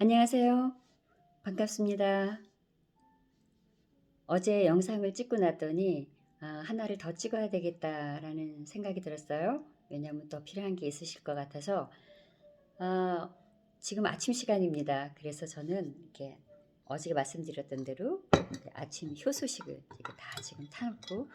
안녕하세요. 반갑습니다. 어제 영상을 찍고 났더니 아, 하나를 더 찍어야 되겠다라는 생각이 들었어요. 왜냐하면 또 필요한 게 있으실 것 같아서 아, 지금 아침 시간입니다. 그래서 저는 이렇게 어제 말씀드렸던 대로 아침 효소식을 이렇게 다 지금 타놓고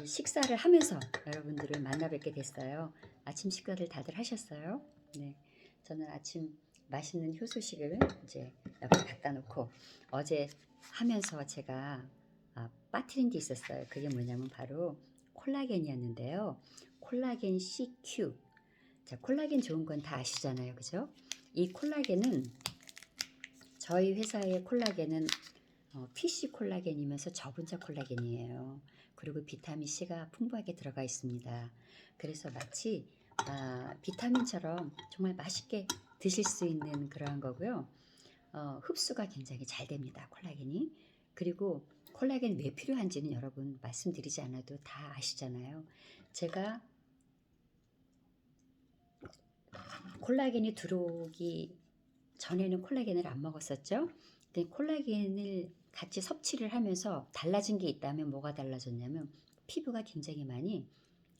이 식사를 하면서 여러분들을 만나 뵙게 됐어요. 아침 식사를 다들 하셨어요? 네, 저는 아침 맛있는 효소식을 이제 옆에 갖다 놓고 어제 하면서 제가 아, 빠뜨린 게 있었어요. 그게 뭐냐면 바로 콜라겐이었는데요. 콜라겐 CQ. 자, 콜라겐 좋은 건 다 아시잖아요. 그죠? 이 콜라겐은 저희 회사의 콜라겐은 어, PC 콜라겐이면서 저분자 콜라겐이에요. 그리고 비타민 C가 풍부하게 들어가 있습니다. 그래서 마치 아, 비타민처럼 정말 맛있게 드실 수 있는 그러한 거고요. 어, 흡수가 굉장히 잘 됩니다. 콜라겐이. 그리고 콜라겐 왜 필요한지는 여러분 말씀드리지 않아도 다 아시잖아요. 제가 콜라겐이 들어오기 전에는 콜라겐을 안 먹었었죠. 근데 콜라겐을 같이 섭취를 하면서 달라진 게 있다면 뭐가 달라졌냐면 피부가 굉장히 많이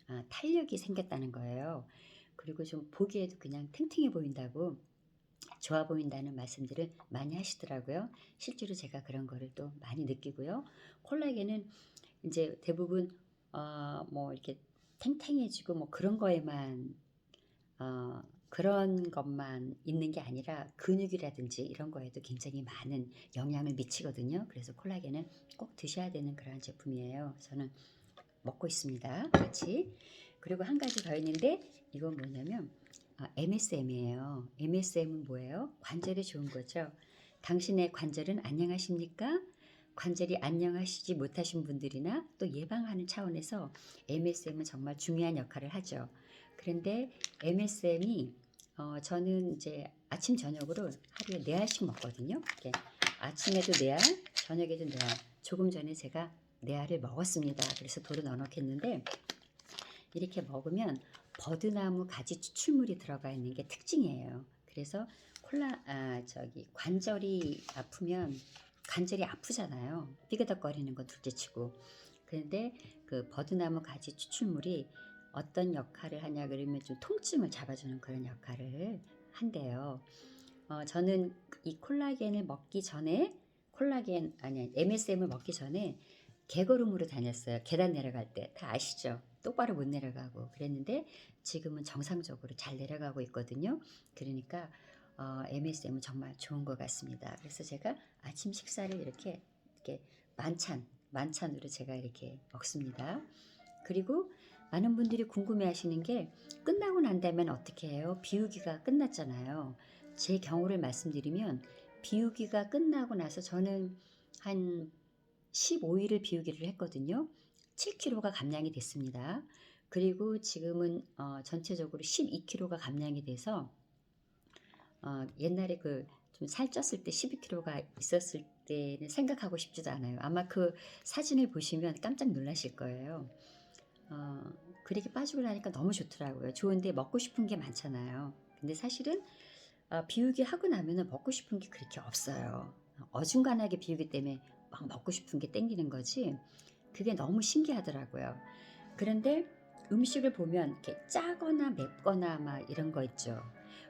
아, 탄력이 생겼다는 거예요. 그리고 좀 보기에도 그냥 탱탱해 보인다고 좋아 보인다는 말씀들을 많이 하시더라고요. 실제로 제가 그런 거를 또 많이 느끼고요. 콜라겐은 이제 대부분 어, 뭐 이렇게 탱탱해지고 뭐 그런 거에만 어, 그런 것만 있는 게 아니라 근육이라든지 이런 거에도 굉장히 많은 영향을 미치거든요. 그래서 콜라겐은 꼭 드셔야 되는 그런 제품이에요. 저는 먹고 있습니다. 같이. 그리고 한 가지 더 있는데 이건 뭐냐면 아, MSM이에요. MSM은 뭐예요? 관절에 좋은 거죠. 당신의 관절은 안녕하십니까? 관절이 안녕하시지 못하신 분들이나 또 예방하는 차원에서 MSM은 정말 중요한 역할을 하죠. 그런데 MSM이 어, 저는 이제 아침 저녁으로 하루에 네 알씩 먹거든요. 이렇게 아침에도 네 알, 저녁에도 네 알. 조금 전에 제가 네 알을 먹었습니다. 그래서 도로 넣어놓겠는데 이렇게 먹으면 버드나무 가지 추출물이 들어가 있는 게 특징이에요. 그래서 콜라 아 저기 관절이 아프면 관절이 아프잖아요. 삐그덕거리는 건 둘째치고. 그런데 그 버드나무 가지 추출물이 어떤 역할을 하냐 그러면 좀 통증을 잡아주는 그런 역할을 한대요. 어, 저는 이 콜라겐을 먹기 전에 콜라겐 아니 MSM을 먹기 전에 개걸음으로 다녔어요. 계단 내려갈 때 다 아시죠? 똑바로 못 내려가고 그랬는데 지금은 정상적으로 잘 내려가고 있거든요. 그러니까 어, MSM은 정말 좋은 것 같습니다. 그래서 제가 아침 식사를 이렇게 이렇게 만찬 만찬으로 제가 이렇게 먹습니다. 그리고 많은 분들이 궁금해하시는 게 끝나고 난 다음엔 어떻게 해요? 비우기가 끝났잖아요. 제 경우를 말씀드리면 비우기가 끝나고 나서 저는 한 15일을 비우기를 했거든요. 7kg가 감량이 됐습니다. 그리고 지금은 어, 전체적으로 12kg가 감량이 돼서 어, 옛날에 그 좀 살쪘을 때 12kg가 있었을 때는 생각하고 싶지도 않아요. 아마 그 사진을 보시면 깜짝 놀라실 거예요. 어, 그렇게 빠지고 나니까 너무 좋더라고요. 좋은데 먹고 싶은 게 많잖아요. 근데 사실은 어, 비우기 하고 나면은 먹고 싶은 게 그렇게 없어요. 어중간하게 비우기 때문에 막 먹고 싶은 게 땡기는 거지. 그게 너무 신기하더라고요. 그런데 음식을 보면 이렇게 짜거나 맵거나 막 이런 거 있죠.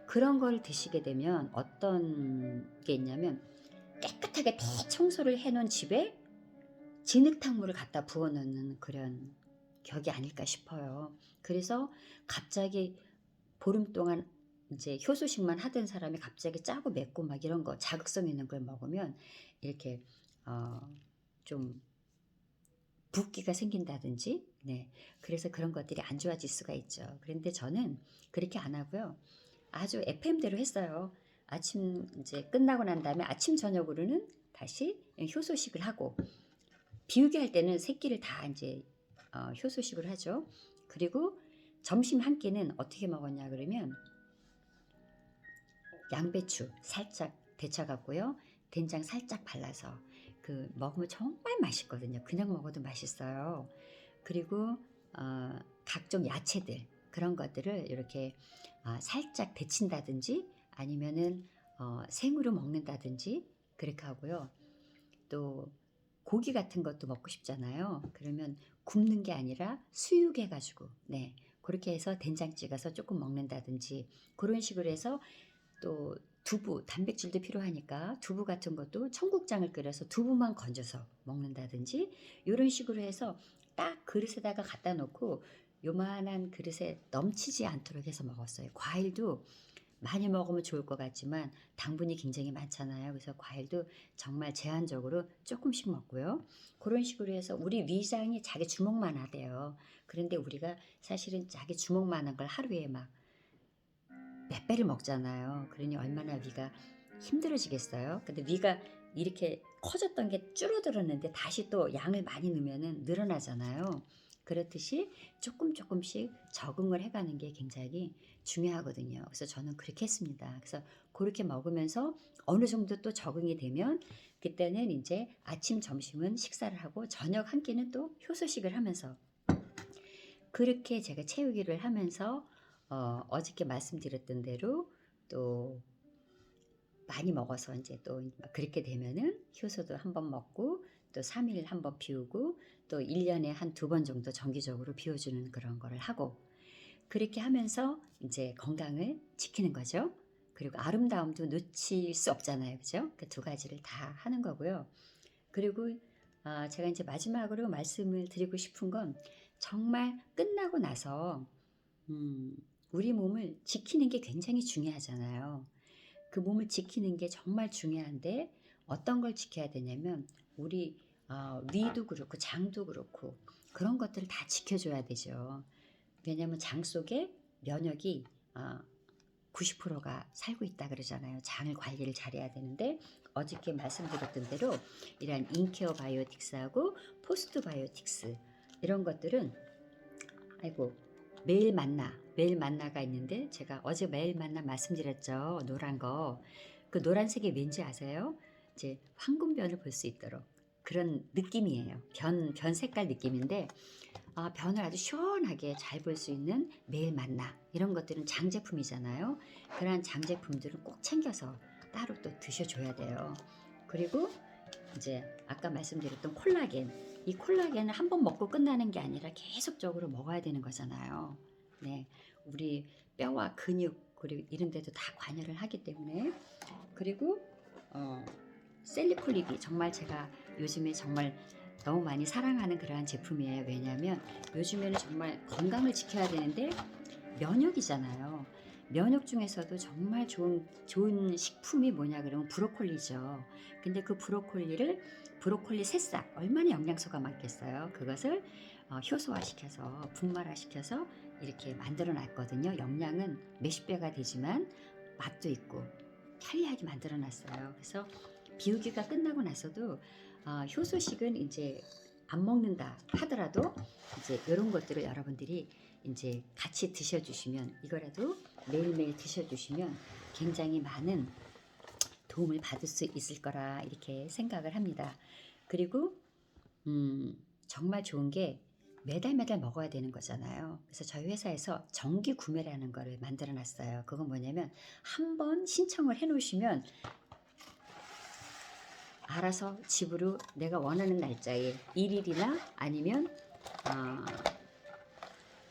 그런 걸 드시게 되면 어떤 게 있냐면 깨끗하게 대청소를 해놓은 집에 진흙탕물을 갖다 부어넣는 그런 격이 아닐까 싶어요. 그래서 갑자기 보름 동안 이제 효소식만 하던 사람이 갑자기 짜고 맵고 막 이런 거 자극성 있는 걸 먹으면 이렇게 어, 좀 붓기가 생긴다든지 네 그래서 그런 것들이 안 좋아질 수가 있죠. 그런데 저는 그렇게 안 하고요. 아주 FM대로 했어요. 아침 이제 끝나고 난 다음에 아침 저녁으로는 다시 효소식을 하고 비우기 할 때는 새끼를 다 이제 어, 효소식을 하죠. 그리고 점심 한 끼는 어떻게 먹었냐 그러면 양배추 살짝 데쳐갖고요. 된장 살짝 발라서 그 먹으면 정말 맛있거든요. 그냥 먹어도 맛있어요. 그리고 어, 각종 야채들 그런 것들을 이렇게 어, 살짝 데친다든지 아니면은 어, 생으로 먹는다든지 그렇게 하고요. 또 고기 같은 것도 먹고 싶잖아요. 그러면 굽는 게 아니라 수육해 가지고 네. 그렇게 해서 된장 찍어서 조금 먹는다든지 그런 식으로 해서 또 두부 단백질도 필요하니까 두부 같은 것도 청국장을 끓여서 두부만 건져서 먹는다든지 이런 식으로 해서 딱 그릇에다가 갖다 놓고 요만한 그릇에 넘치지 않도록 해서 먹었어요. 과일도 많이 먹으면 좋을 것 같지만 당분이 굉장히 많잖아요. 그래서 과일도 정말 제한적으로 조금씩 먹고요. 그런 식으로 해서 우리 위장이 자기 주먹만 하대요. 그런데 우리가 사실은 자기 주먹만 한 걸 하루에 막 몇 배를 먹잖아요. 그러니 얼마나 위가 힘들어지겠어요. 근데 위가 이렇게 커졌던 게 줄어들었는데 다시 또 양을 많이 넣으면은 늘어나잖아요. 그렇듯이 조금 조금씩 적응을 해가는 게 굉장히 중요하거든요. 그래서 저는 그렇게 했습니다. 그래서 그렇게 먹으면서 어느 정도 또 적응이 되면 그때는 이제 아침, 점심은 식사를 하고 저녁 한 끼는 또 효소식을 하면서 그렇게 제가 채우기를 하면서 어, 어저께 말씀드렸던 대로 또 많이 먹어서 이제 또 그렇게 되면은 효소도 한 번 먹고 또 3일 한 번 비우고 또 1년에 한 두 번 정도 정기적으로 비워주는 그런 거를 하고 그렇게 하면서 이제 건강을 지키는 거죠. 그리고 아름다움도 놓칠 수 없잖아요. 그죠? 그 두 가지를 다 하는 거고요. 그리고 아, 제가 이제 마지막으로 말씀을 드리고 싶은 건 정말 끝나고 나서 음, 우리 몸을 지키는 게 굉장히 중요하잖아요. 그 몸을 지키는 게 정말 중요한데 어떤 걸 지켜야 되냐면 우리 어, 위도 그렇고 장도 그렇고 그런 것들을 다 지켜줘야 되죠. 왜냐하면 장 속에 면역이 어, 90%가 살고 있다 그러잖아요. 장을 관리를 잘해야 되는데 어저께 말씀드렸던 대로 이러한 인케어 바이오틱스하고 포스트 바이오틱스 이런 것들은 아이고 매일 만나 매일 만나가 있는데 제가 어제 매일 만나 말씀드렸죠 노란 거. 그 노란색이 왠지 아세요? 이제 황금변을 볼 수 있도록. 그런 느낌이에요. 변, 변 색깔 느낌인데 아, 변을 아주 시원하게 잘 볼 수 있는 매일 만나. 이런 것들은 장 제품이잖아요. 그러한 장 제품들은 꼭 챙겨서 따로 또 드셔줘야 돼요. 그리고 이제 아까 말씀드렸던 콜라겐. 이 콜라겐을 한 번 먹고 끝나는 게 아니라 계속적으로 먹어야 되는 거잖아요. 네, 우리 뼈와 근육 그리고 이런 데도 다 관여를 하기 때문에 그리고 어, 셀리콜립이 정말 제가 요즘에 정말 너무 많이 사랑하는 그러한 제품이에요. 왜냐하면 요즘에는 정말 건강을 지켜야 되는데 면역이잖아요. 면역 중에서도 정말 좋은 좋은 식품이 뭐냐 그러면 브로콜리죠. 근데 그 브로콜리를 브로콜리 새싹 얼마나 영양소가 많겠어요. 그것을 어, 효소화시켜서 분말화시켜서 이렇게 만들어 놨거든요. 영양은 몇십 배가 되지만 맛도 있고 편리하게 만들어 놨어요. 그래서 비우기가 끝나고 나서도 어, 효소식은 이제 안 먹는다 하더라도 이제 이런 것들을 여러분들이 이제 같이 드셔주시면 이거라도 매일매일 드셔주시면 굉장히 많은 도움을 받을 수 있을 거라 이렇게 생각을 합니다. 그리고 음, 정말 좋은 게 매달 매달 먹어야 되는 거잖아요. 그래서 저희 회사에서 정기 구매라는 거를 만들어 놨어요. 그건 뭐냐면 한 번 신청을 해 놓으시면 알아서 집으로 내가 원하는 날짜에 1일이나 아니면 어,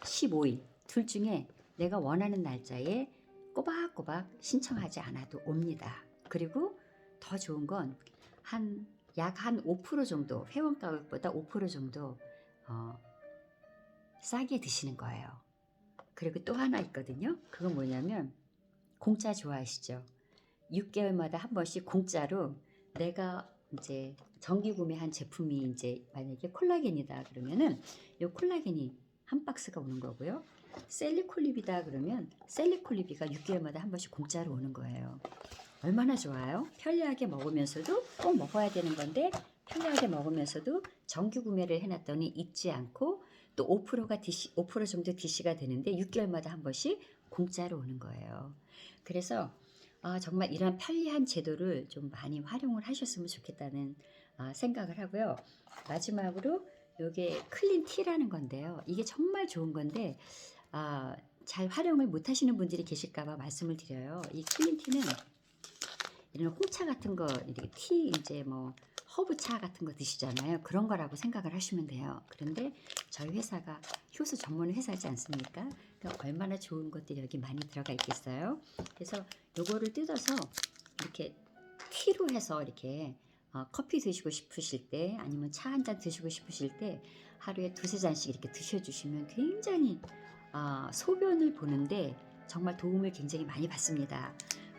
15일 둘 중에 내가 원하는 날짜에 꼬박꼬박 신청하지 않아도 옵니다. 그리고 더 좋은 건 한 약 한 5% 정도 회원 가격보다 5% 정도 어, 싸게 드시는 거예요. 그리고 또 하나 있거든요. 그건 뭐냐면 공짜 좋아하시죠? 6개월마다 한 번씩 공짜로 내가 이제 정기 구매한 제품이 이제 만약에 콜라겐이다 그러면은 이 콜라겐이 한 박스가 오는 거고요. 셀리콜립이다 그러면 셀리콜립이가 6개월마다 한 번씩 공짜로 오는 거예요. 얼마나 좋아요? 편리하게 먹으면서도 꼭 먹어야 되는 건데 편리하게 먹으면서도 정기 구매를 해놨더니 잊지 않고 또 5%가 DC, 5% 정도 DC가 되는데 6개월마다 한 번씩 공짜로 오는 거예요. 그래서 아, 정말 이런 편리한 제도를 좀 많이 활용을 하셨으면 좋겠다는 아, 생각을 하고요. 마지막으로 이게 클린 티라는 건데요. 이게 정말 좋은 건데 아, 잘 활용을 못 하시는 분들이 계실까봐 말씀을 드려요. 이 클린 티는 이런 홍차 같은 거 이렇게 티 이제 뭐 허브차 같은 거 드시잖아요. 그런 거라고 생각을 하시면 돼요. 그런데 저희 회사가 효소 전문 회사지 않습니까? 그러니까 얼마나 좋은 것들이 여기 많이 들어가 있겠어요. 그래서 요거를 뜯어서 이렇게 티로 해서 이렇게 어, 커피 드시고 싶으실 때 아니면 차 한 잔 드시고 싶으실 때 하루에 두세 잔씩 이렇게 드셔주시면 굉장히 어, 소변을 보는데 정말 도움을 굉장히 많이 받습니다.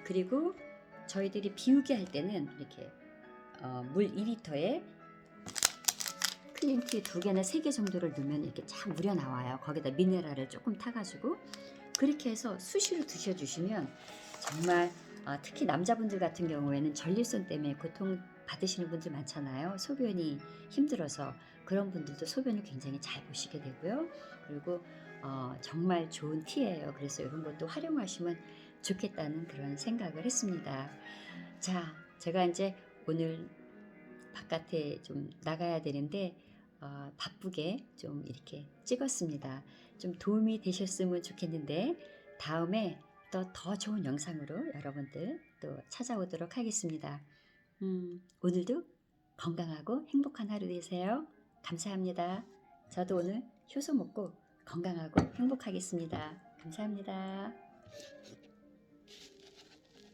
그리고 저희들이 비우게 할 때는 이렇게 어, 물 2리터에 클린티 두 개나 세 개 정도를 넣으면 이렇게 쫙 무려 나와요. 거기다 미네랄을 조금 타가지고 그렇게 해서 수시로 드셔주시면 정말 어, 특히 남자분들 같은 경우에는 전립선 때문에 고통 받으시는 분들 많잖아요. 소변이 힘들어서 그런 분들도 소변을 굉장히 잘 보시게 되고요. 그리고 어, 정말 좋은 티예요. 그래서 이런 것도 활용하시면 좋겠다는 그런 생각을 했습니다. 자, 제가 이제 오늘 바깥에 좀 나가야 되는데 어, 바쁘게 좀 이렇게 찍었습니다. 좀 도움이 되셨으면 좋겠는데 다음에 또 더 좋은 영상으로 여러분들 또 찾아오도록 하겠습니다. 음, 오늘도 건강하고 행복한 하루 되세요. 감사합니다. 저도 오늘 효소 먹고 건강하고 행복하겠습니다. 감사합니다.